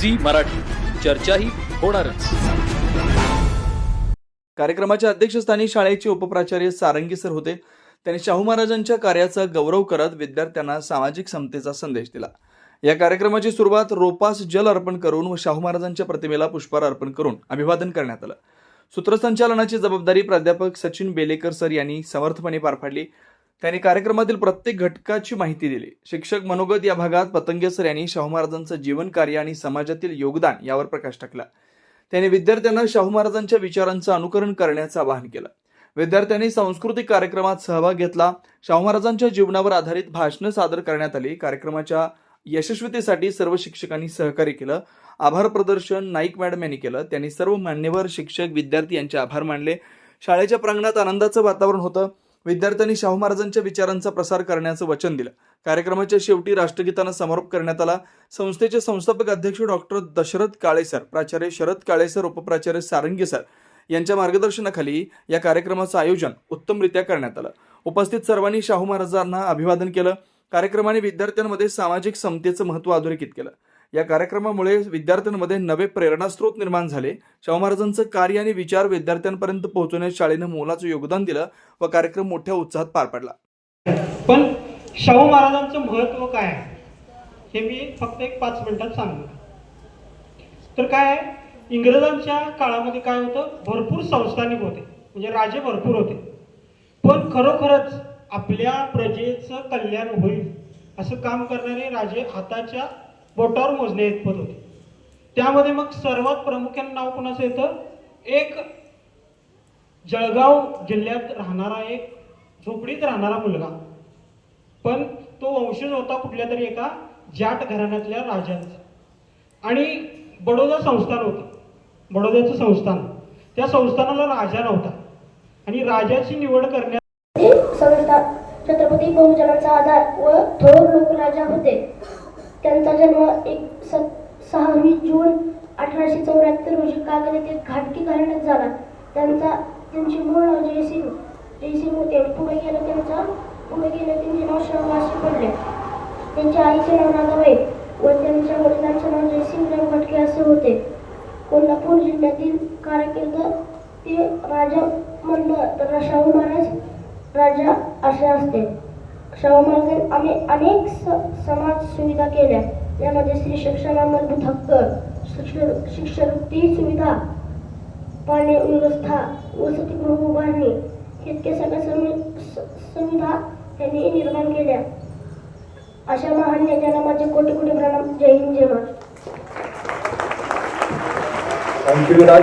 Zee Marathi. चर्चाही होणारच. कार्यक्रमाच्या अध्यक्षस्थानी शाळेचे उपप्राचार्य सारंगी सर होते. त्यांनी शाहू महाराजांच्या कार्याचा गौरव करत विद्यार्थ्यांना सामाजिक समतेचा संदेश दिला. या कार्यक्रमाची सुरुवात रोपास जल अर्पण करून व शाहू महाराजांच्या प्रतिमेला पुष्पहार अर्पण करून अभिवादन करण्यात आलं. सूत्रसंचालनाची जबाबदारी प्राध्यापक सचिन बेलेकर सर यांनी समर्थपणे पार पाडली. त्यांनी कार्यक्रमातील प्रत्येक घटकाची माहिती दिली. शिक्षक मनोगत या भागात पतंगेसर यांनी शाहू महाराजांचं जीवन कार्य आणि समाजातील योगदान यावर प्रकाश टाकला. त्यांनी विद्यार्थ्यांना शाहू महाराजांच्या विचारांचं अनुकरण करण्याचं आवाहन केलं. विद्यार्थ्यांनी सांस्कृतिक कार्यक्रमात सहभाग घेतला. शाहू महाराजांच्या जीवनावर आधारित भाषणं सादर करण्यात आली. कार्यक्रमाच्या यशस्वीतेसाठी सर्व शिक्षकांनी सहकार्य केलं. आभार प्रदर्शन नाईक मॅडम यांनी केलं. त्यांनी सर्व मान्यवर शिक्षक विद्यार्थी यांचे आभार मानले. शाळेच्या प्रांगणात आनंदाचं वातावरण होतं. विद्यार्थ्यांनी शाहू महाराजांच्या विचारांचा प्रसार करण्याचं वचन दिलं. कार्यक्रमाच्या शेवटी राष्ट्रगीतानं समारोप करण्यात आला. संस्थेचे संस्थापक अध्यक्ष डॉक्टर दशरथ काळेसर प्राचार्य शरद काळेसर उपप्राचार्य सारंगी सर यांच्या मार्गदर्शनाखाली या कार्यक्रमाचं आयोजन उत्तमरित्या करण्यात आलं. उपस्थित सर्वांनी शाहू महाराजांना अभिवादन केलं. कार्यक्रमाने विद्यार्थ्यांमध्ये सामाजिक समतेचं महत्त्व अधोरेखित केलं. या कार्यक्रमामुळे विद्यार्थ्यांमध्ये नवे प्रेरणास्रोत निर्माण झाले. शाहू महाराजांचं कार्य आणि विचार विद्यार्थ्यांपर्यंत पोहोचवण्यात शाळेनं मोलाचं योगदान दिलं व कार्यक्रम मोठ्या उत्साहात पार पडला. पण शाहू महाराजांचं महत्त्व काय आहे? हे मी फक्त एक पाच मिनिटात सांगतो तर काय आहे, इंग्रजांच्या काळामध्ये काय होतं? भरपूर संस्थानिक होते. म्हणजे राजे भरपूर होते. पण खरोखरच आपल्या प्रजेचं कल्याण होईल असं काम करणारे राजे हाताच्या बोटावर मोजणे इतपत होते. त्यामध्ये मग सर्वात प्रामुख्याने नाव कोणाचं येतं? एक जळगाव जिल्ह्यात राहणारा एक झोपडीत राहणारा मुलगा. पण तो वंशज होता कुठल्या तरी एका जाट घराण्यातल्या राजांचा. आणि बडोदा संस्थान होतं. बडोद्याचं संस्थान. त्या संस्थानाला राजा नव्हता. आणि राजाची निवड करण्यात संस्था छत्रपती बहुजनांचा आधार व थोर लोकराजा होते. त्यांचा जन्म एक स सहावीस जून अठराशे चौऱ्याहत्तर रोजी कागल येथे घाटकी घराण्यात झाला. त्यांचा त्यांचे मूळ नाव जयसिंग जयसिंग होते पुढे गेलं त्यांचा पुढे गेलं त्यांचे नाव शर्माशी पडले. त्यांच्या आईचे नाव नागाबाई व त्यांच्या वडिलांचे नाव जयसिंगराव घटके असे होते. कोल्हापूर जिल्ह्यातील कारकीर्द ते राजा म्हणलं तर शाहू महाराज राजा असे असते. शाहू महाराजांनी आम्ही अनेक स समाज सुविधा केल्या. यामध्ये स्त्री शिक्षणा मूलभूत हक्क शिष्यवृत्ती सुविधा पाणी व्यवस्था वसतिगृह उभारणी इतक्या सगळ्या स- सुविधा त्यांनी निर्माण केल्या. अशा महान नेत्याला माझे कोटी कोटी प्रणाम. जय हिंद जय Maharashtra. Thank you Viraj